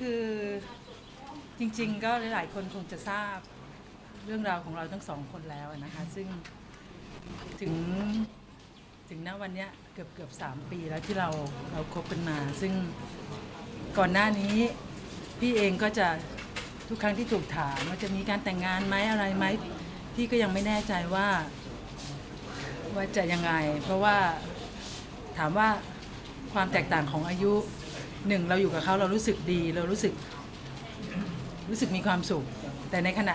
คือจริง ๆ ก็หลายๆคนคงจะทราบเรื่องราวของเราทั้งสองคนแล้วนะคะ ซึ่งถึงถึงณวันเนี้ยเกือบเกือบสามปีแล้วที่เราเราคบกันมา ซึ่งก่อนหน้านี้พี่เองก็จะทุกครั้งที่ถูกถามว่าจะมีการแต่งงานไหมอะไรไหมพี่ก็ยังไม่แน่ใจว่า ว่าจะยังไง เพราะว่าถามว่าความแตกต่างของอายุ หนึ่งเราอยู่กับเขาเรารู้สึกดีเรารู้สึกรู้สึกมีความสุข แต่ในขณะ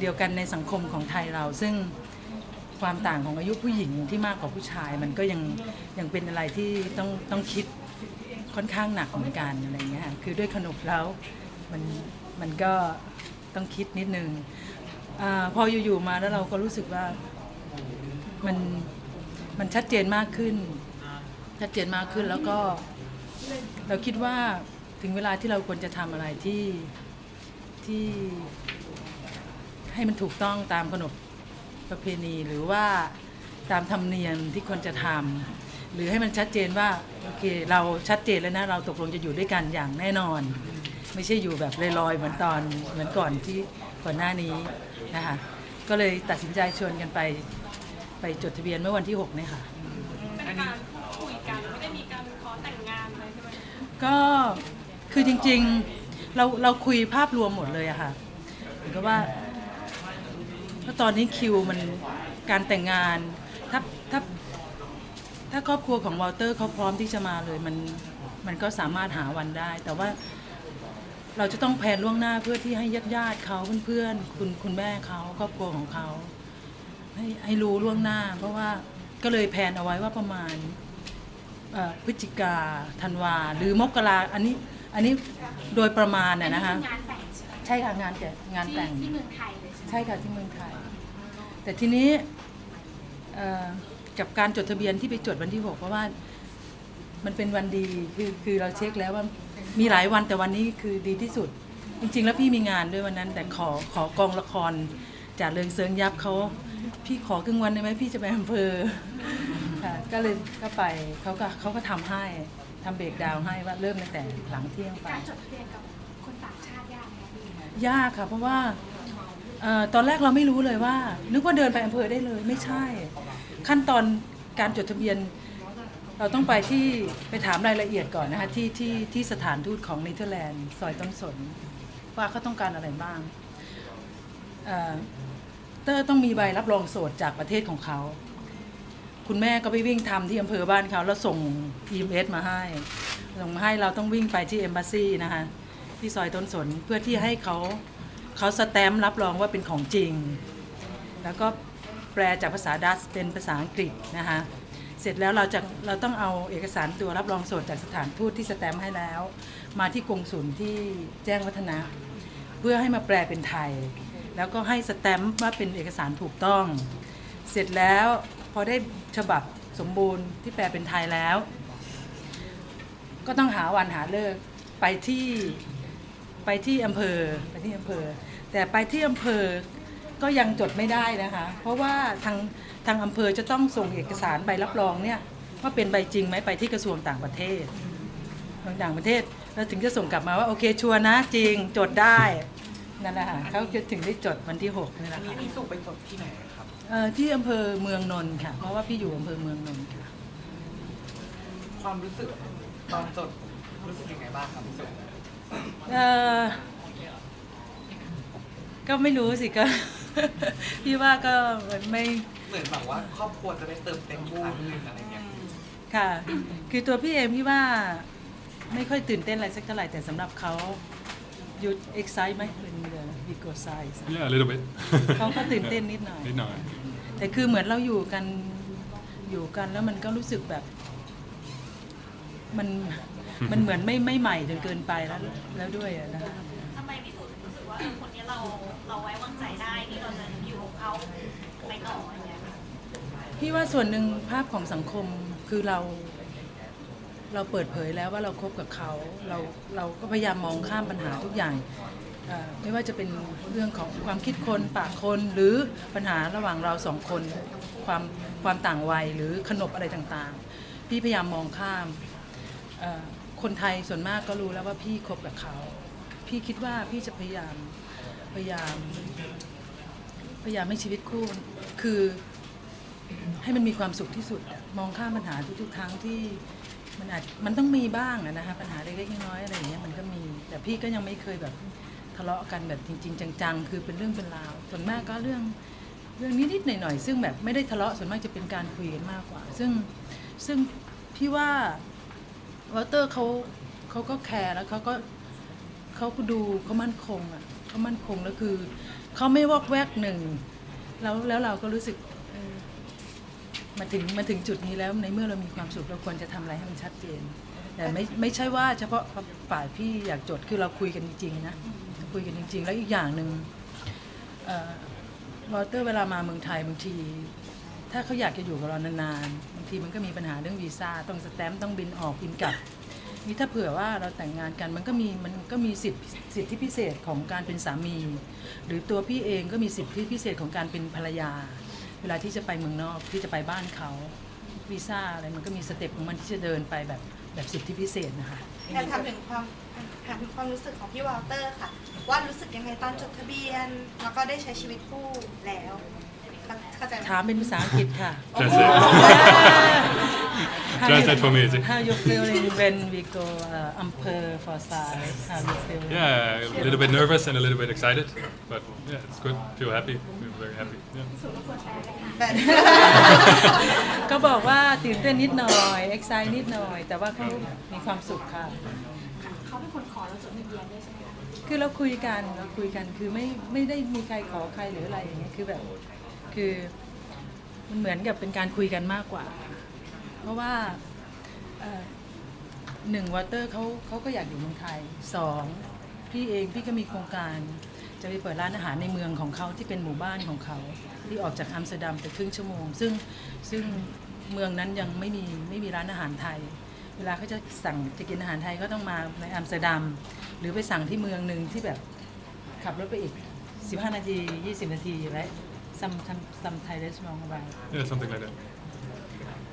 เดียวกันในสังคมของไทยเราซึ่งความต่างของอายุผู้หญิงที่มากกว่าผู้ชาย มันก็ยังยังเป็นอะไรที่ต้องต้องคิดค่อนข้างหนักเหมือนกันอะไรเงี้ยคือด้วยขนบแล้วมันมันก็ต้องคิดนิดนึงอพออยู่ๆมาแล้วเราก็รู้สึกว่ามันมันชัดเจนมากขึ้น ชัดเจนมากขึ้นแล้วก็ เราคิดว่าถึงเวลาที่เราควรจะทำอะไรที่ที่ให้มันถูกต้องตามขนบประเพณีหรือว่าตามธรรมเนียมที่ควรจะทำหรือให้มันชัดเจนว่าโอเคเราชัดเจนแล้วนะเราตกลงจะอยู่ด้วยกันอย่างแน่นอน ไม่ใช่อยู่แบบลอยๆเหมือนตอนเหมือนก่อนที่ก่อนหน้านี้นะคะก็เลยตัดสินใจชวนกันไปไปจดทะเบียนเมื่อวันที่6เนี่ยค่ะ เป็นการ ก็คือจริงๆเราเราคุยภาพรวมหมดเลยอะค่ะเหมือนกับว่าเพราะตอนนี้คิวมันการแต่งงาน ถ้าถ้าถ้าครอบครัวของวอลเตอร์เขาพร้อมที่จะมาเลยมันมันก็สามารถหาวันได้ แต่ว่าเราจะต้องแพลนล่วงหน้าเพื่อที่ให้ญาติญาติเขาเพื่อนๆคุณคุณแม่เขาครอบครัวของเขาให้ให้รู้ล่วงหน้า เพราะว่าก็เลยแพลนเอาไว้ว่าประมาณ เอ่อพฤศจิกาธันวา หรือมกราอันนี้อันนี้โดยประมาณน่ะนะคะอังานแต่งใช่ไหมใช่ค่ะงานแต่งานแต่ง ที่ที่เมืองไทยเลยใช่ไหมใช่ค่ะที่เมืองไทย แต่ทีนี้เอ่อกับการจดทะเบียนที่ไปจดวันที่6เพราะว่ามันเป็นวันดีคือคือเราเช็คแล้วว่ามีหลายวันแต่วันนี้คือดีที่สุด จริง ๆ แล้วพี่มีงานด้วยวันนั้น แต่ขอขอกองละครจากเริงเซิงยับเขาพี่ขอครึ่งวันได้ไหมพี่จะไปอำเภอ ค่ะก็เลยก็ไปเขาก็เขาก็ทำให้ทำเบรกดาวน์ให้ว่าเริ่มตั้งแต่หลังเที่ยงไป การจดทะเบียนกับคนต่างชาติยากไหมพี่ยากค่ะ เพราะว่าเออตอนแรกเราไม่รู้เลยว่า นึกว่าเดินไปอำเภอได้เลยไม่ใช่ ขั้นตอนการจดทะเบียน เราต้องไปที่ไปถามรายละเอียดก่อนนะคะที่ที่ที่สถานทูตของเนเธอร์แลนด์ซอยต้นสน ว่าเขาต้องการอะไรบ้างเอ่อเตอร์ต้องมีใบรับรองโสดจากประเทศของเขา คุณแม่ก็ไปวิ่งทำที่อำเภอบ้านเขาแล้วส่ง EMS มาให้ส่งมาให้เราต้องวิ่งไปที่ Embassy นะคะที่ซอยต้นสนเพื่อที่ให้เขาเขาสแตมป์รับรองว่าเป็นของจริง แล้วก็แปลจากภาษาดัตช์เป็นภาษาอังกฤษนะคะเสร็จแล้วเราจะเราต้องเอาเอกสารตัวรับรองสดจากสถานทูตที่สแตมป์ให้แล้ว มาที่กงสุลที่แจ้งวัฒนะ เพื่อให้มาแปลเป็นไทย แล้วก็ให้สแตมป์ว่าเป็นเอกสารถูกต้อง เสร็จแล้ว อได้ฉบับสมบูรณ์ที่แปลเป็นไทยแล้ว ก็ต้องหาวันหาเลิกไปที่ไปที่อำเภอไปที่อำเภอ แต่ไปที่อำเภอก็ยังจดไม่ได้นะคะ เพราะว่าทางทางอำเภอจะต้องส่งเอกสารใบรับรองเนี่ยว่าเป็นใบจริงไหมไปที่กระทรวงต่างประเทศต่างประเทศแล้วถึงจะส่งกลับมาว่าโอเคชัวร์นะจริงจดได้นั่นแหละค่ะเขาจะถึงได้จดวันที่หกนี่แหละอันนี้ค่มีส่งไปจดที่ไหน เอ่อที่อำเภอเมืองนนท์ค่ะ เพราะว่าพี่อยู่อำเภอเมืองนนท์ค่ะ ความรู้สึกตอนจดรู้สึกยังไงบ้างครับพี่ส่งเอ่อก็ไม่รู้สิก็ พี่ว่าก็มันไม่ เหมือนแบบว่าครอบครัวจะได้เติมเต็มอีกครั้งหนึ่งอะไรเงี้ยค่ะ คือตัวพี่เองพี่ว่าไม่ค่อยตื่นเต้นอะไรสักเท่าไหร่แต่สำหรับเขายูเอ็กไซต์ไหมเป็น เดอวิโกไซส์ Yeah, a little bit. เขาก็ตื่นเต้นนิดหน่อย นิดหน่อย แต่คือเหมือนเราอยู่กันอยู่กันแล้วมันก็รู้สึกแบบ มันมันเหมือนไม่ไม่ใหม่จนเกินไปแล้ว แล้วด้วยอะนะคะทำไมพี่สุถึงรู้สึกว่าเออคนนี้เราเราไว้วางใจได้ที่เราจะอยู่กับเขาไปต่ออย่างเงี้ยค่ะพี่ว่าส่วนหนึ่งภาพของสังคมคือเรา เราเปิดเผยแล้วว่าเราคบกับเขา เราเราก็พยายามมองข้ามปัญหาทุกอย่างเอ่อ ไม่ว่าจะเป็นเรื่องของความคิดคนปากคนหรือปัญหาระหว่างเราสองคนความความต่างวัยหรือขนบอะไรต่างๆ พี่พยายามมองข้าม คนไทยส่วนมากก็รู้แล้วว่าพี่คบกับเขา พี่คิดว่าพี่จะพยายามพยายามพยายามให้ชีวิตคู่คือให้มันมีความสุขที่สุด มองข้ามปัญหาทุกๆครั้งที่มันอาจมันต้องมีบ้างนะคะปัญหาเล็กๆน้อยๆอะไรอย่างเงี้ยมันก็มี แต่พี่ก็ยังไม่เคยแบบ ทะเลาะกันแบบจริง ๆ จังๆ คือเป็นเรื่องเป็นราวส่วนมากก็เรื่องเรื่องนิดๆหน่อยๆซึ่งแบบไม่ได้ทะเลาะส่วนมากจะเป็นการคุยกันมากกว่า ซึ่งซึ่งพี่ว่าวอเตอร์เขาเขาก็แคร์แล้วเขาก็เขาก็ดูเขามั่นคงอะเขามั่นคงแล้วคือเขาไม่วอกแวกหนึ่งแล้วแล้วเราก็รู้สึกมาถึงมาถึงจุดนี้แล้วในเมื่อเรามีความสุขเราควรจะทำอะไรให้มันชัดเจน แต่ไม่ไม่ใช่ว่าเฉพาะฝ่ายพี่อยากจดคือเราคุยกันจริงๆนะ คุยกันจริง ๆ แล้วอีกอย่างหนึ่งวอเตอร์เวลามาเมืองไทยบางที ถ้าเขาอยากจะอยู่กับเรานานๆบางทีมันก็มีปัญหาเรื่องวีซ่าต้องสแตมป์ต้องบินออกบินกลับนี่ถ้าเผื่อว่าเราแต่งงานกันมันก็มีมันก็มีสิทธิสิทธิพิเศษของการเป็นสามี หรือตัวพี่เองก็มีสิทธิพิเศษของการเป็นภรรยา เวลาที่จะไปเมืองนอกที่จะไปบ้านเขาวีซ่าอะไรมันก็มีสเต็ปของมันที่จะเดินไปแบบแบบสิทธิพิเศษนะคะแค่ถามถึงความถามถึงความรู้สึกของพี่วอลเตอร์ค่ะ ว่ารู้สึกยังไงตอนจดทะเบียน แล้วก็ได้ใช้ชีวิตคู่แล้วเข้าใจไหม ถามเป็นภาษาอังกฤษค่ะ Translate. Translate for me, is it? How you feeling when we go uh, Ampere for Sai? How you feeling? Yeah, a little bit nervous and a little bit excited, but yeah, it's good. Feel happy. Feel very happy. Yeah. แต่ ก็บอกว่าตื่นเต้นนิดหน่อยเอ็กไซนิดหน่อย แต่ว่าเขามีความสุขค่ะ เขาเป็นคนขอเราจดทะเบียนด้วยใช่ไหมคะ คือเราคุยกันเราคุยกันคือไม่ไม่ได้มีใครขอใครหรืออะไรอย่างเงี้ยคือแบบคือมันเหมือนกับเป็นการคุยกันมากกว่า เพราะว่าเอ่อหนึ่งวอเตอร์เขาเขาก็อยากอยู่เมืองไทยสองพี่เองพี่ก็มีโครงการ จะไปเปิดร้านอาหารในเมืองของเขาที่เป็นหมู่บ้านของเขาที่ออกจากอัมสเตอร์ดัมไปครึ่งชั่วโมง ซึ่งซึ่งเมืองนั้นยังไม่มีไม่มีร้านอาหารไทย เวลาเขาจะสั่งจะกินอาหารไทยก็ต้องมาในอัมสเตอร์ดัม หรือไปสั่งที่เมืองหนึ่งที่แบบขับรถไปอีก 15 นาที 20 นาทีและซัมซัมซัมไทยเรสมองอะไร Yeah, something like that.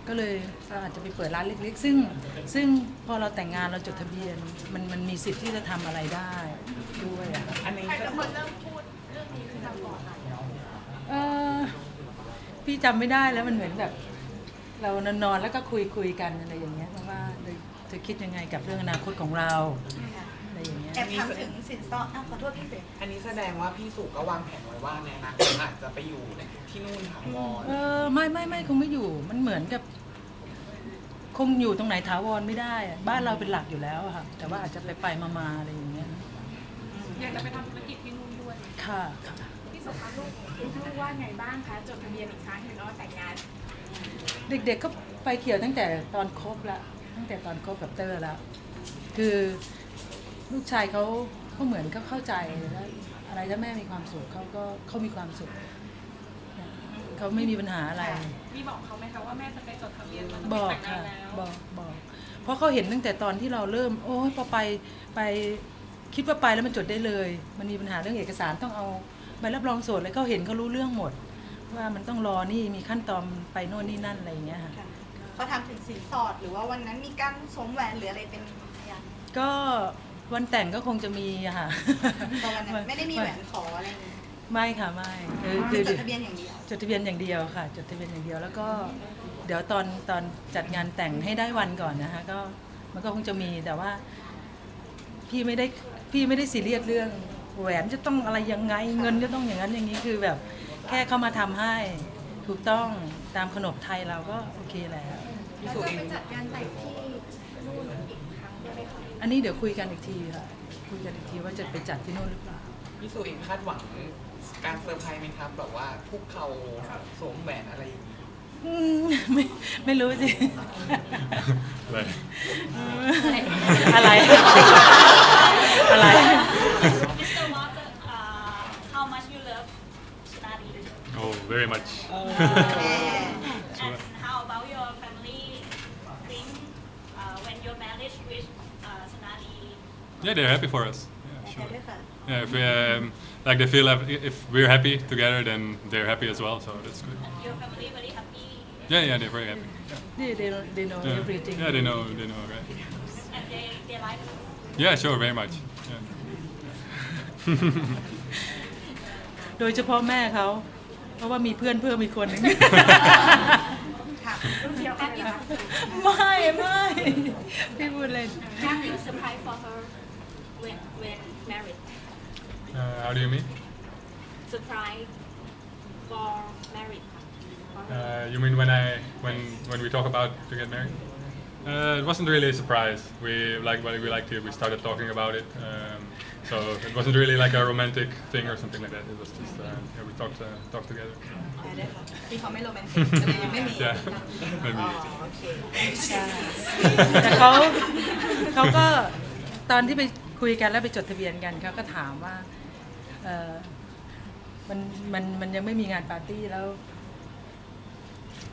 ก็เลยเราอาจจะไปเปิดร้านเล็กๆ ซึ่งซึ่งพอเราแต่งงานเราจดทะเบียน มันมันมีสิทธิ์ที่จะทำอะไรได้ด้วยอะค่ะอันนี้ใครก็เป็นคนเริ่มพูดเรื่องนี้ขึ้นมาก่อนคะเออพี่จำไม่ได้แล้วมันเหมือนแบบ เรานอนๆแล้วก็คุยคุยกันอะไรอย่างเงี้ยว่าเลยเธ อคิดยังไงกับเรื่องอนาคตของเราอะไรอย่างเงี้ยแอบถามถึงสินสอดอ้าวขอโทษพี่เสกอันนี้แสดงว่าพี่สุก็วางแผนไว้ว่าในอนาคตอาจจะไปอยู่ที่นู่นถาวรเออไม่ไม่ไม่คงไม่อยู่มันเหมือนกับ คงอยู่ตรงไหนถาวรไม่ได้อะบ้านเราเป็นหลักอยู่แล้วอะค่ะแต่ว่าอาจจะไปไปมามาอะไรอย่างเงี้ยอยากจะไปทำธุรกิจที่นู่นด้วยค่ะค่ะพี่สมภารลูกลูกว่าไงบ้างคะจดทะเบียนอีกครั้งเห็นว่าแต่งงาน เด็กๆก็ไปเกี่ยวตั้งแต่ตอนคบละ ตั้งแต่ตอนคบกับเตอร์แล้ว คือลูกชายเขาเขาเหมือนเขาเข้าใจแล้วอะไรถ้าแม่มีความสุขเขาก็เขามีความสุขเขาไม่มีปัญหาอะไร มีบอกเขาไหมคะว่าแม่จะไปจดทะเบียนว่าจะบไปอกแต่งงาค่ะนแล้วบอกบอกเพราะเขาเห็นตั้งแต่ตอนที่เราเริ่ม โอ้ยพอไปไปคิดว่าไปแล้วมันจดได้เลย มันมีปัญหาเรื่องเอกสารต้องเอาใบรับรองโสดอะไรเขาเห็นเขารู้เรื่องหมด ว่ามันต้องรอนี่มีขั้นตอนไปโน่นนี่นั่นอะไรอย่างเงี้ยค่ะค่ะ เขาถามถึงสินสอด หรือว่าวันนั้นมีการสวมแหวนหรืออะไรเป็นพยานก็วันแต่งก็คงจะมีอะค่ะตอนวันนั้นไม่ได้มีแหวนขออะไรเลยไม่ค่ะไม่คือคืคืออจดทะเบียนอย่างเดียว จดทะเบียนอย่างเดียวค่ะจดทะเบียนอย่างเดียวแล้วก็เดี๋ยวตอนตอนจัดงานแต่งให้ได้วันก่อนนะคะก็มันก็คงจะมีแต่ว่า พี่ไม่ได้พี่ไม่ได้ซีเรียสเรื่องแหวนจะต้องอะไรยังไงเงินจะต้องอย่างนั้นอย่างนี้คือแบบ แค่เข้ามาทำให้ ถูกต้องตามขนบไทยเราก็โอเคแล้วพี่แล้วสุจะเองไปจัดงานแต่งที่นู่นอีกครั้งได้ไหมคะอันนี้เดี๋ยวคุยกันอีกทีค่ะคุยกันอีกทีว่าจะไปจัดที่โน่นหรือเปล่า พี่สุเองคาดหวังการเซอร์ไพรส์ไหมครับแบบว่าคุกเข่าสวมแหวนอะไรอย่างนี้อืมไม่ไม่รู้สิ Right. อะไร อะไร very much. แม่ and how about your family think uh, when your marriage with uh, Sonali Yeah, they're happy for us. Yeah, แม่ sure. ด้วยค่ะ Yeah, if we, um, like they feel if, if we're happy together, then they're happy as well. So that's good. your family very happy Yeah, yeah, they're very happy. Yeah. they they know, they know Yeah, everything yeah they know, they know, right? and they, they like Yeah, sure, very much. Yeah. โดยเฉพาะแม่เขา เพราะว่ามีเพื่อนเพิ่มอีกคนหนึ่ง ค่ะ รุ่นเดียวกันเหรอคะ ไม่ไม่พี่พูดเล่น Have you surprised for her when when married Uh, how do you mean? surprise for married ค่ะ for her Uh, you mean when I when when we talk about to get married? Uh, it wasn't really a surprise. We like what we liked it. We started talking about it. Um, so it wasn't really like a romantic thing or something like that. It was just uh, yeah, we talked uh, talked together. พี่เขาไม่โรแมนติกจะเลยยังไม่มี Yeah, maybe. โอเคแต่เขาเขาก็ตอนที่ไปคุยกันแล้วไปจดทะเบียนกันเขาก็ถามว่าเออมันมันมันยังไม่มีงานปาร์ตี้แล้ว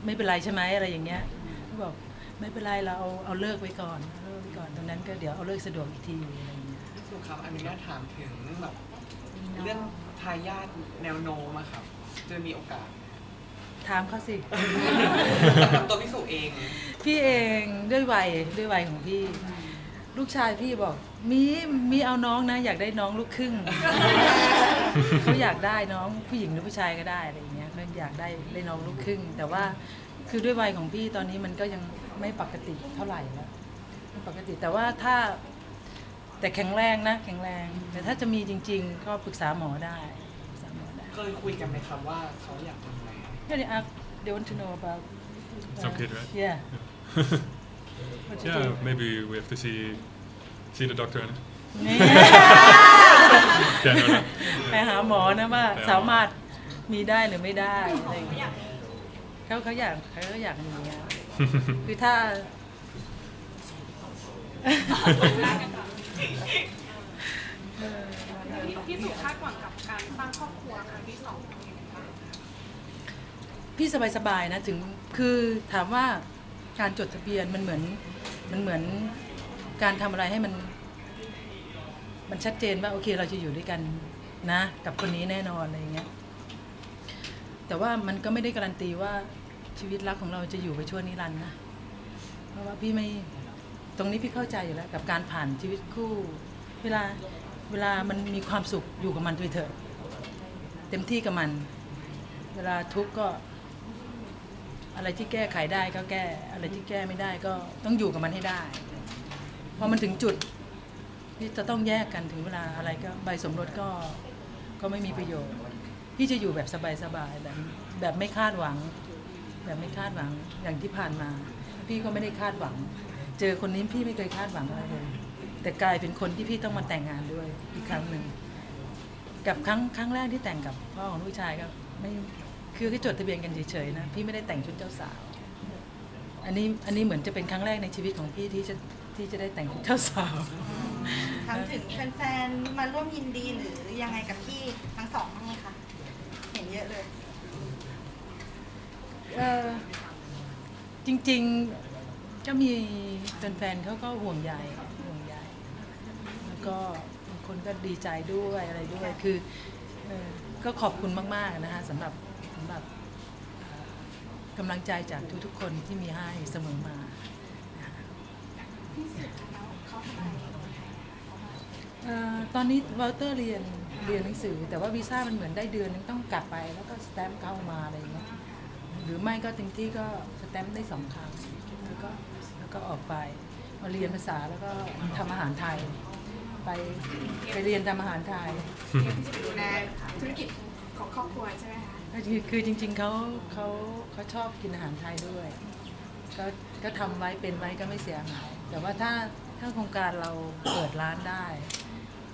ไม่เป็นไรใช่ไหมอะไรอย่างเงี้ยเขาบอกไม่เป็นไรเราเอาเอาเลิกไว้ก่อนเอาเลิกไว้ก่อนตรงนั้นก็เดี๋ยวเอาเลิกสะดวกอีกทีอะไรอย่างเงี้ยพี่สุ ครับอนุญาตถามถึงแบบเรื่องทายาทแนวโน้มอะครับ จะมีโอกาสถามเขาสิ สำหรับตัวพี่สุเอง พี่เองด้วยวัยด้วยวัยของพี่ ลูกชายพี่บอก มีมีเอาน้องนะ อยากได้น้องลูกครึ่ง เขาอยากได้น้องผู้หญิงหรือผู้ชายก็ได้อะไรอย่างเงี้ยเขาอยากได้ได้น้องลูกครึ่ง แต่ว่าคือด้วยวัยของพี่ตอนนี้มันก็ยังไม่ปกติเท่าไหร่แล้วไม่ปกติแต่ว่าถ้า แต่แข็งแรงนะ แข็งแรง แต่ถ้าจะมีจริง ๆ ก็ปรึกษาหมอได้ปรึกษาหมอได้เคยคุยกันไหมครับว่าเขาอยากทำอะไร Yeah, they ask, they want to know about. Some kid, right? Yeah. What to yeah, do. maybe we have to see see the doctor. on it. นี่ Yeah, no, no. ไปหาหมอนะว่าไปหาหมอสามารถมีได้หรือไม่ได้อะไรอย่างเงี้ยเขาเขาอยากเขาก็อยากมีอะคือถ้า พี่สุคาดหวังกับการสร้างครอบครัวครั้งที่สองยังไงบ้างพี่สบายๆนะถึงคือถามว่าการจดทะเบียนมันเหมือนมันเหมือนการทำอะไรให้มัน มันชัดเจนว่าโอเคเราจะอยู่ด้วยกันนะ กับคนนี้แน่นอนอะไรอย่างเงี้ยแต่ว่ามันก็ไม่ได้การันตีว่าชีวิตรักของเราจะอยู่ไปชั่วนิรันดร์นะเพราะว่าพี่ไม่ ตรงนี้พี่เข้าใจอยู่แล้วกับการผ่านชีวิตคู่ เวลาเวลามันมีความสุขอยู่กับมันไปเถอะ เต็มที่กับมัน เวลาทุกข์ก็ อะไรที่แก้ไขได้ก็แก้ อะไรที่แก้ไม่ได้ก็ต้องอยู่กับมันให้ได้พอมันถึงจุดที่จะต้องแยกกันถึงเวลาอะไรก็ใบสมรสก็ก็ไม่มีประโยชน์ พี่จะอยู่แบบสบายๆแบบแบบไม่คาดหวัง แบบไม่คาดหวังอย่างที่ผ่านมา พี่ก็ไม่ได้คาดหวัง เจอคนนี้พี่ไม่เคยคาดหวังอะไรเลย แต่กลายเป็นคนที่พี่ต้องมาแต่งงานด้วยอีกครั้งหนึ่งกับครั้งครั้งแรกที่แต่งกับพ่อของลูกชายก็ไม่คือแค่จดทะเบียนกันเฉยๆนะพี่ไม่ได้แต่งชุดเจ้าสาว อันนี้อันนี้เหมือนจะเป็นครั้งแรกในชีวิตของพี่ที่จะที่จะได้แต่งชุดเจ้าสาว ถามถึงแฟนๆ มาร่วมยินดีหรือยังไงกับพี่ทั้งสองบ้างไหมคะเห็นเยอะเลย เอ่อจริง ๆ ก็มีแฟนๆเขาก็ห่วงใยห่วงใยแล้วก็บางคนก็ดีใจด้วยอะไรด้วย คือเอ่อก็ขอบคุณมากๆนะคะสำหรับสำหรับเอ่อกำลังใจจากทุกๆคนที่มีให้เสมอมาพี่สุแล้วเขาทำอะไรเอ่อตอนนี้วอลเตอร์เรียนเรียนหนังสือ แต่ว่าวีซ่ามันเหมือนได้เดือนนึงต้องกลับไป แล้วก็สแตมป์เข้ามาอะไรอย่างเงี้ย หรือไม่ก็เต็มที่ก็สแตมป์ได้สองครั้งแล้วก็แล้วก็ออกไปมาเรียนภาษาแล้วก็ทำอาหารไทย ไปไปเรียนทำอาหารไทยเตรียมที่จะไปดูแลธุรกิจของครอบครัวใช่ไหมคะก็คือคือจริงๆเขาเขาเขาชอบกินอาหารไทยด้วย ก็ก็ทำไว้เป็นไว้ก็ไม่เสียหาย แต่ว่าถ้าถ้าโครงการเราเปิดร้านได้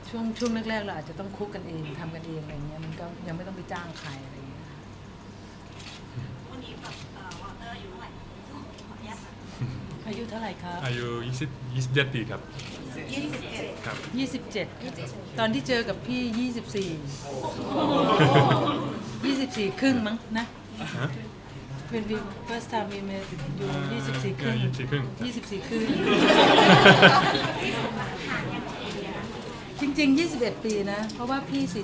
ช่วงช่วงแรกๆเราอาจจะต้องคุกกันเองทำกันเองอะไรเงี้ยมันก็ยังไม่ต้องไปจ้างใครอะไรเงี้ย วันนี้แบบเอ่อวอเตอร์อายุเท่าไหร่ขออนุญาตถาม อายุเท่าไหร่ครับ Are you 20 27ปีครับ27ครับ27 ตอนที่เจอกับพี่ 24 24 ครึ่งมั้งนะ ฮะ When we first time we met อยู่ 24 ครึ่ง Yeah, 24ครึ่ง 24 ครึ่ง จริง ๆ 21 ปีนะ เพราะว่าพี่ 48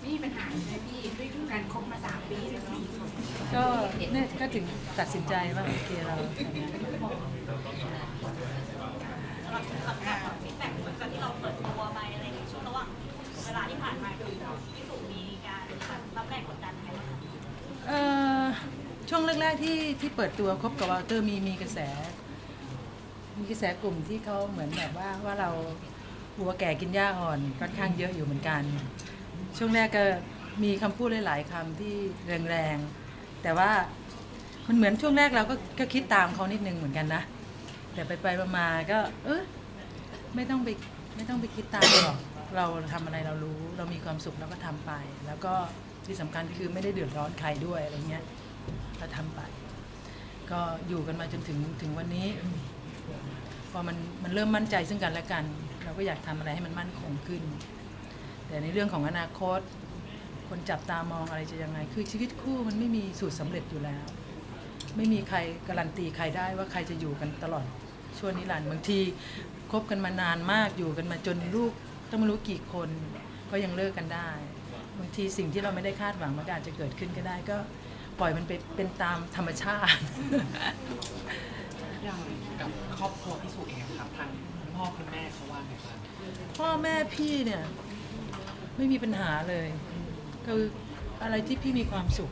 ไม่มีปัญหาเลยพี่ด้ว ก็เนี่ยก็ถึงตัดสินใจว่าโอเคเราหลังจากที่เราเปิดตัวไปในช่วงระหว่างเวลาที่ผ่านมาคือพี่สุมีการรับแรงกดดันไหมเอ่อช่วงแรกๆที่ที่เปิดตัวคบกับวอลเตอร์มีมีกระแส มีกระแสกลุ่มที่เขาเหมือนแบบว่าว่าเราหัวแก่กินหญ้าอ่อนค่อนข้างเยอะอยู่เหมือนกัน ช่วงแรกก็มีคำพูดหลายๆคำที่แรงๆ แต่ว่ามันเหมือนช่วงแรกเราก็ก็คิดตามเขานิดนึงเหมือนกันนะ แต่ไปไปๆมาๆก็ เออไม่ต้องไปไม่ต้องไปคิดตามหรอก เราทำอะไรเรารู้ เรามีความสุขเราก็ทำไป แล้วก็ที่สำคัญคือไม่ได้เดือดร้อนใครด้วยอะไรเงี้ยเราทำไป ก็อยู่กันมาจนถึงถึงวันนี้ พอมันมันเริ่มมั่นใจซึ่งกันและกัน เราก็อยากทำอะไรให้มันมั่นคงขึ้น แต่ในเรื่องของอนาคต คนจับตามองอะไรจะยังไง คือชีวิตคู่มันไม่มีสูตรสำเร็จอยู่แล้ว ไม่มีใครการันตีใครได้ว่าใครจะอยู่กันตลอดช่วงนิรันดร์บางทีคบกันมานานมากอยู่กันมาจนลูกต้องไม่รู้กี่คนก็ยังเลิกกันได้ บางทีสิ่งที่เราไม่ได้คาดหวังมันก็อาจจะเกิดขึ้นก็ได้ก็ปล่อยมันไปเป็นตามธรรมชาติ อย่างกับครอบครัวพี่สุเองครับทางคุณพ่อคุณแม่เขาว่าไงบ้างพ่อแม่พี่เนี่ย ไม่มีปัญหาเลย คืออะไรที่พี่มีความสุข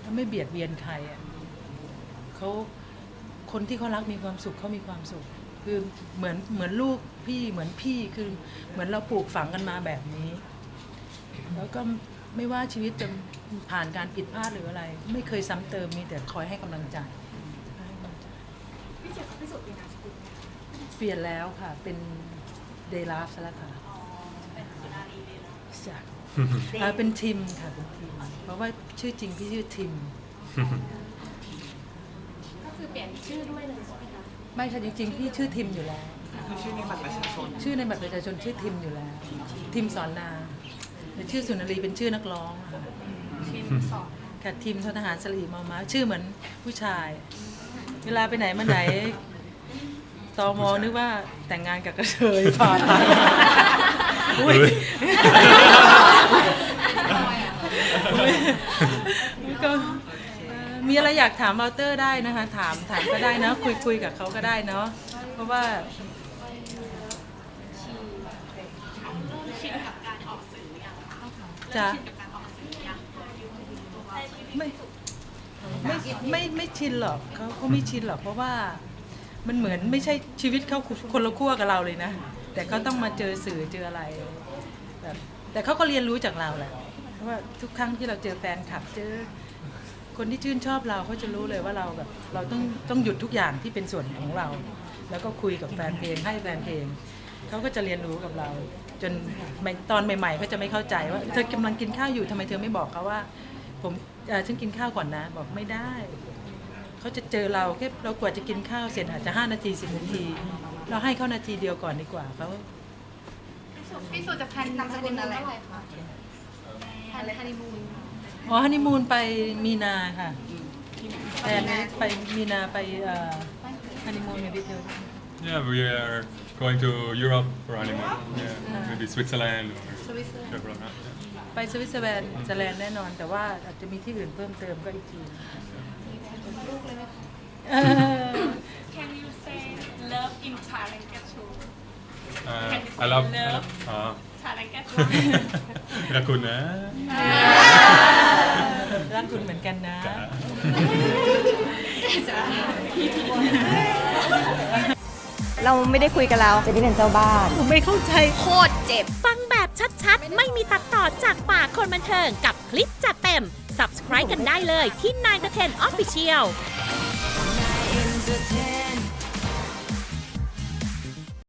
แล้วไม่เบียดเบียนใครอะเขาคนที่เขารักมีความสุขเขามีความสุข คือเหมือนเหมือนลูกพี่เหมือนพี่คือเหมือนเราปลูกฝังกันมาแบบนี้ แล้วก็ไม่ว่าชีวิตจะผ่านการผิดพลาดหรืออะไร ไม่เคยซ้ำเติมมีแต่คอยให้กำลังใจพี่เจ็บพี่สุดเป็นนามสกุลเปลี่ยนแล้วค่ะ เป็นเดลาฟซะแล้วค่ะอ๋อเป็นสุนารีเลยนะจาก อ่าเป็นทิมค่ะเป็นทิมเพราะว่าชื่อจริงพี่ชื่อทิม ก็คือเปลี่ยนชื่อด้วยเลยใช่ไหมคะไม่ค่ะจริงๆพี่ชื่อทิมอยู่แล้ว คือชื่อในบัตรประชาชนชื่อในบัตรประชาชนชื่อทิมอยู่แล้ว ทิมสอนนาแต่ชื่อสุนารีเป็นชื่อนักร้องค่ะทีมสองค่ะทิมททหารสลีมามาชื่อเหมือนผู้ชาย เวลาไปไหนมาไหนตอมอนึกว่าแต่งงานกับกระเทยผ่านไปอุ้ย ก็เอ่อมีอะไรอยากถามวอลเตอร์ได้นะคะ ถามถามก็ได้นะคุยคุยกับเขาก็ได้เนาะเพราะว่า ชินกับการออกสื่อยังคะจะชินกับการออกสื่อยังใช้ชีวิตไม่ไม่ไม่ไม่ชินหรอกเขาเขาไม่ชินหรอกเพราะว่ามันเหมือนไม่ใช่ชีวิตเขาคนละขั้วกับเราเลยนะ แต่เขาต้องมาเจอสื่อเจออะไรแบบแต่เขาก็เรียนรู้จากเราแหละ เพราะว่าทุกครั้งที่เราเจอแฟนคลับเจอ คนที่ชื่นชอบเราเขาจะรู้เลยว่าเราแบบเราต้องต้องหยุดทุกอย่างที่เป็นส่วนของเรา แล้วก็คุยกับแฟนเพลงให้แฟนเพลงเขาก็จะเรียนรู้กับเรา จนตอนใหม่ๆเขาจะไม่เข้าใจว่าเธอกำลังกินข้าวอยู่ทำไมเธอไม่บอกเขาว่า ผมเอ่อฉันกินข้าวก่อนนะ บอกไม่ได้ เขาจะเจอเราแค่เรากว่าจะกินข้าวเสร็จอาจจะห้านาทีสิบนาที เราให้เขานาทีเดียวก่อนดีกว่าเขา พี่สุจะแพนนามสกุลอะไรเมื่ไรคะ แพลนฮันนีมูนอ๋อฮันนีมูนไปมีนาค่ะแอนนี้ไปมีนาไปฮันนีมูนกันดิเทล Yeah, we are going to Europe for honeymoon. Yeah, maybe Switzerland or สวิตเซอร์แลนด์ Chevron. Yeah. ไปสวิตเซอร์แลนด์สแลนด์แน่นอน แต่ว่าอาจจะมีที่อื่นเพิ่มเติมก็อีกทีเออ Can you say love in Thailand get to Uh, I love. Uh, Thailand get to รักคุณนะรักคุณเหมือนกันนะจ๋าเราไม่ได้คุยกันแล้วจะได้เป็นเจ้าบ้านผมไม่เข้าใจ โคตรเจ็บ ฟังแบบชัดๆ ไม่มีตัดต่อจากปากคนบันเทิงกับคลิปจัดเต็ม Subscribe กันได้เลยที่9 the 10 Official entertain